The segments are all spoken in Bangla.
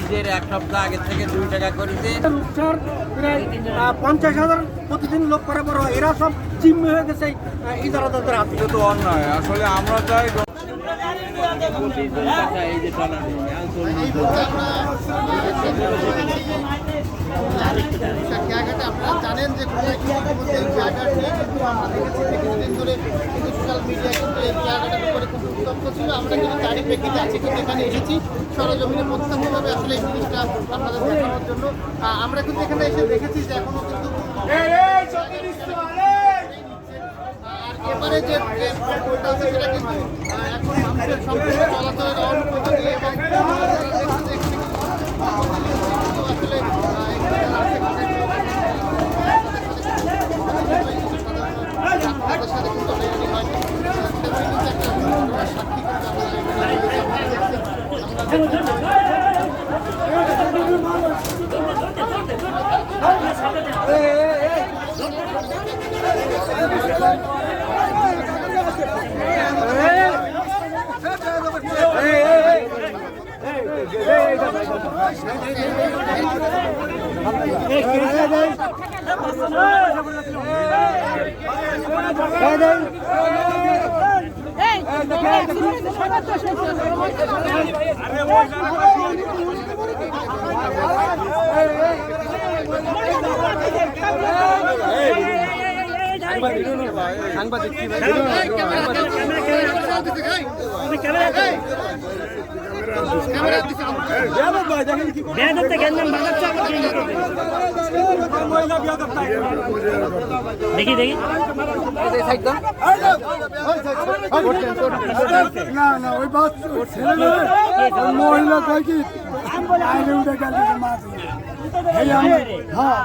ঈদের এক সপ্তাহ আগে থেকে দুই টাকা করেছে। রূপসার প্রায় পঞ্চাশ হাজার প্রতিদিন লোক করে বড় এরা সব জিম্মি হয়ে গেছে ইজারাদারদের হাতে। তো অন্যায়। আসলে আমরা চাই এই যে খেয়াঘাটে আপনারা জানেন যে কোথায় নিয়ে কিন্তু আমরা দেখেছি যে কিছুদিন ধরে কিন্তু সোশ্যাল মিডিয়া কিন্তু এই খেয়াঘাটের উপরে খুব উত্তপ্ত আমরা কিন্তু তারই প্রেক্ষিতে আছি কিন্তু এখানে এসেছি সরজমিনে প্রত্যক্ষভাবে আসলে এই জিনিসটা আপনাদের দেখানোর জন্য আমরা কিন্তু এখানে এসে দেখেছি যে এখনও কিন্তু এবারে যে সেটা কিন্তু এখন মানুষের সম্পূর্ণ Hey, hey, hey, hey, এখানে দেখছি। আমরা দেখি দেখি না না ওই বাস মহিলা থাকি আইনে উঠে গেল হ্যাঁ।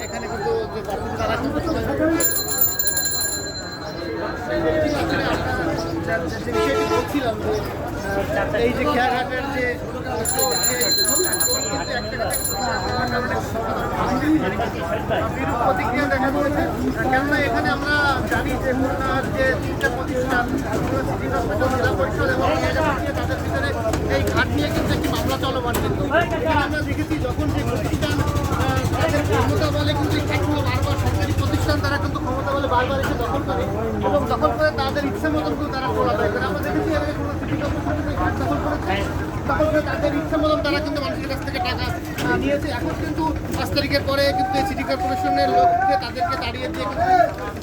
এখানে কিন্তু এই যে খেয়াঘাটের যে বিরূপ দেখা দিয়েছে কেননা এখানে আমরা জানি যে তিনটা প্রতিষ্ঠান জেলা পরিষদ এবং ঘাট নিয়ে কিন্তু একটি মামলা চলমান কিন্তু। আমরা দেখেছি যখন যে প্রতিষ্ঠান তাদের ক্ষমতা বলে কিন্তু এই বারবার সরকারি প্রতিষ্ঠান তারা কিন্তু ক্ষমতা বলে বারবার এসে দখল করে এবং দখল করে তাদের ইচ্ছে মতন কিন্তু তারা খোলা দেয় আমরা দেখেছি এর আগে খুলনা সিটি কর্পোরেশন ঘাট দখল করেছে দখল করে তাদের ইচ্ছে মতন তারা কিন্তু মানুষের কাছ থেকে টাকা নিয়েছে। এখন কিন্তু পাঁচ তারিখের পরে কিন্তু এই সিটি কর্পোরেশনের লোককে তাদেরকে দিয়ে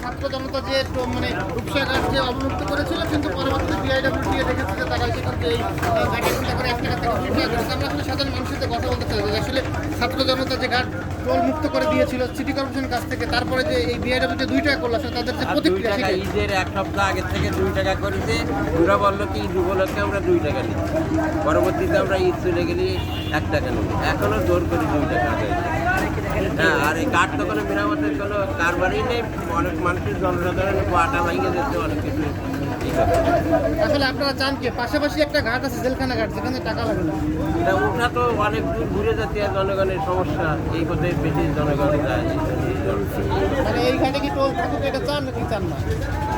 ছাত্র জনতা যে মানে রূপসাঘাট যে অবমুক্ত করেছিল কিন্তু পরবর্তীতে বিআইডব্লিউটিএ দেখেছে যে তারা এসে এই ঘাটে করে এক টাকা থেকে দুই টাকা করেছে আমরা আসলে সাধারণ মানুষের সাথে কথা বলতে চাই আসলে ছাত্র জনতা যে ঘাট টোল মুক্ত করে দিয়েছিল সিটি কর্পোরেশনের কাছ থেকে তারপরে যে এই বিআইডব্লিউটি দুই টাকা করল আসলে তাদের যে প্রতিক্রিয়া ঈদের এক সপ্তাহ আগে থেকে দুই টাকা করেছে। ওরা বলল কি ঈদ আমরা দুই টাকা নিই পরবর্তীতে আমরা ঈদ চলে গেলে এক টাকা নেব। এখনও জোর করে দুই টাকা আদায়। হ্যাঁ আর এই কাঠ তো কোনো মেরামতের কোনো কারবারই নেই অনেক মানুষের জনসাধারণের পাটা ভেঙে যাচ্ছে অনেক কিছু আসলে আপনারা চান কি পাশাপাশি একটা ঘাট আছে জেলখানা ঘাট যেখানে টাকা লাগে না? তা ওঠা তো অনেক দূর ঘুরে যাচ্ছে জনগণের সমস্যা। এই পথে বেশি জনগণ যায়। মানে এই ঘাটে কি টোল থাকুক এটা চান নাকি চান না?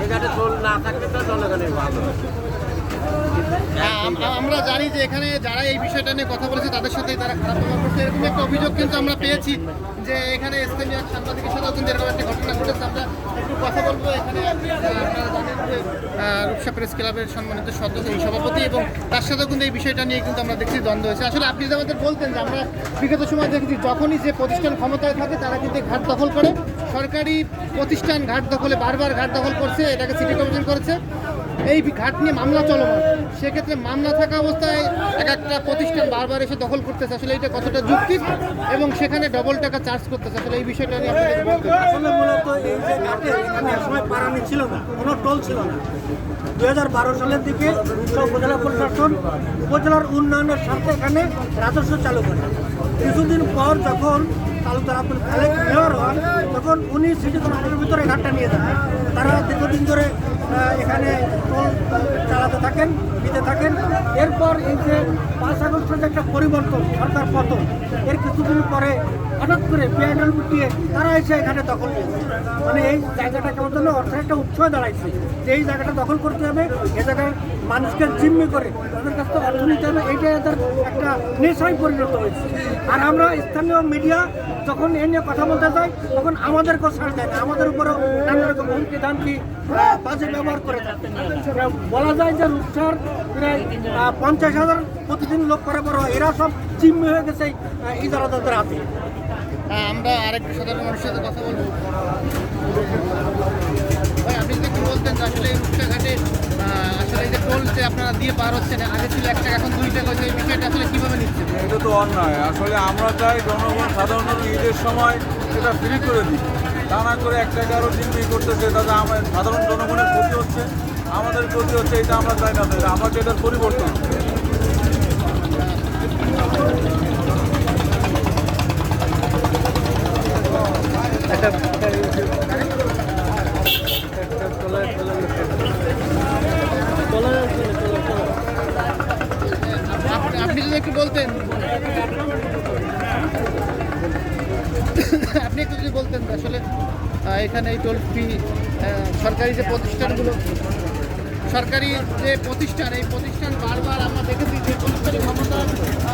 এই ঘাটে টোল না থাকলে তো জনগণের ভালো। আমরা জানি যে এখানে যারা এই বিষয়টা নিয়ে কথা বলেছে, তাদের সাথে তারা খারাপ ব্যবহার করছে এরকম একটা অভিযোগ কিন্তু আমরা পেয়েছি যে এখানে স্থানীয় সাংবাদিকের সাথেও কিন্তু একটা ঘটনা ঘটেছে। আমরা একটু কথা বলব এখানে রূপসা প্রেস ক্লাবের সম্মানিত সদস্য সভাপতি এবং তার সাথেও কিন্তু এই বিষয়টা নিয়ে কিন্তু আমরা দেখছি দ্বন্দ্ব হয়েছে। আসলে আপনি যে আমাদের বলতেন যে আমরা বিগত সময় দেখেছি যখনই যে প্রতিষ্ঠান ক্ষমতায় থাকে, তারা কিন্তু ঘাট দখল করে। সরকারি প্রতিষ্ঠান ঘাট দখলে বারবার ঘাট দখল করছে, এটাকে সিটি কমিশন করেছে। এই ঘাট নিয়ে মামলা চলমান। সেক্ষেত্রে মামলা থাকা অবস্থায় এক একটা প্রতিষ্ঠান বারবার এসে দখল করতেছে। আসলে এটা কতটা যুক্তি এবং সেখানে ডবল টাকা চার্জ করতেছে। আসলে এই বিষয়টা নিয়ে আসলে মূলত এই যে ঘাটে এখানে সময় পারানি ছিল না, কোনো টোল ছিল না। দু হাজার বারো সালের দিকে উপজেলা প্রশাসন উপজেলার উন্নয়নের স্বার্থে এখানে রাজস্ব চালু করে। কিছুদিন পর যখন তালুকদার আব্দুল খালেক মেয়র হন, তখন উনি সিটি কর্পোরেশনের ভিতরে ঘাটটা নিয়ে যান। তারা দীর্ঘদিন ধরে এখানে টোল চালাতে থাকেন দিতে থাকেন। এরপর এই যে পাঁচ আগস্টের একটা পরিবর্তন, সরকার পতন, এর কিছুদিন পরে হঠাৎ করে পিআইডল পিটিয়ে তারা এসে এখানে দখল নিয়েছে মানে এই জায়গাটা কেমন যেন অর্থের একটা উৎস দাঁড়াইছে যে এই জায়গাটা দখল করতে হবে, এ জায়গায় মানুষকে জিম্মি করে তাদের কাছ থেকে অর্থ নিতে হবে, এইটাই এদের একটা নেশায় পরিণত হয়েছে। আর আমরা স্থানীয় মিডিয়া যখন এ নিয়ে কথা বলতে যাই, তখন আমাদেরকেও ছাড় দেয় না, আমাদের উপরেও নানা রকম হুমকি আহ, বাজে ব্যবহার করে থাকে বলা যায় যে রূপসার প্রায় পঞ্চাশ হাজার প্রতিদিন লোক করে বড় হয়। এরা সব জিম্মি হয়ে গেছে ইজারাদারদের হাতে। হ্যাঁ, আমরা আরেকটু সাধারণ মানুষের সাথে কথা বলব। ভাই আপনি যদি একটু বলতেন যে আসলে রূপসাঘাটে আসলে এই যে টোল যে আপনারা দিয়ে পার হচ্ছেন আগে ছিল এক টাকা এখন দুই টাকা হয়েছে এই বিষয়টা আসলে কীভাবে নিচ্ছেন? এটা তো অন্যায়। আসলে আমরা চাই জনগণ সাধারণত ঈদের সময় সেটা ফ্রি করে দিই তা না করে এক টাকা আরও জিম্মি করতেছে, তাতে আমার সাধারণ জনগণের ক্ষতি হচ্ছে। আমাদের ক্ষতি হচ্ছে, এটা আমরা চাই না চাই এটার পরিবর্তন? আপনি যদি একটু বলতেন আপনি একটু যদি বলতেন যে আসলে আহ, এখানে এই টোল ফ্রি সরকারি যে প্রতিষ্ঠানগুলো, সরকারি যে প্রতিষ্ঠান, এই প্রতিষ্ঠান বারবার আমরা দেখেছি যে প্রতিষ্ঠানের ক্ষমতা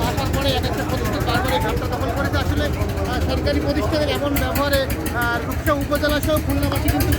আসার পরে এক একটা প্রতিষ্ঠান বারবার এই ঘাটটা দখল করেছে। আসলে সরকারি প্রতিষ্ঠানের এমন ব্যবহারে রূপসা উপজেলা সহ খুলনাবাসী কিন্তু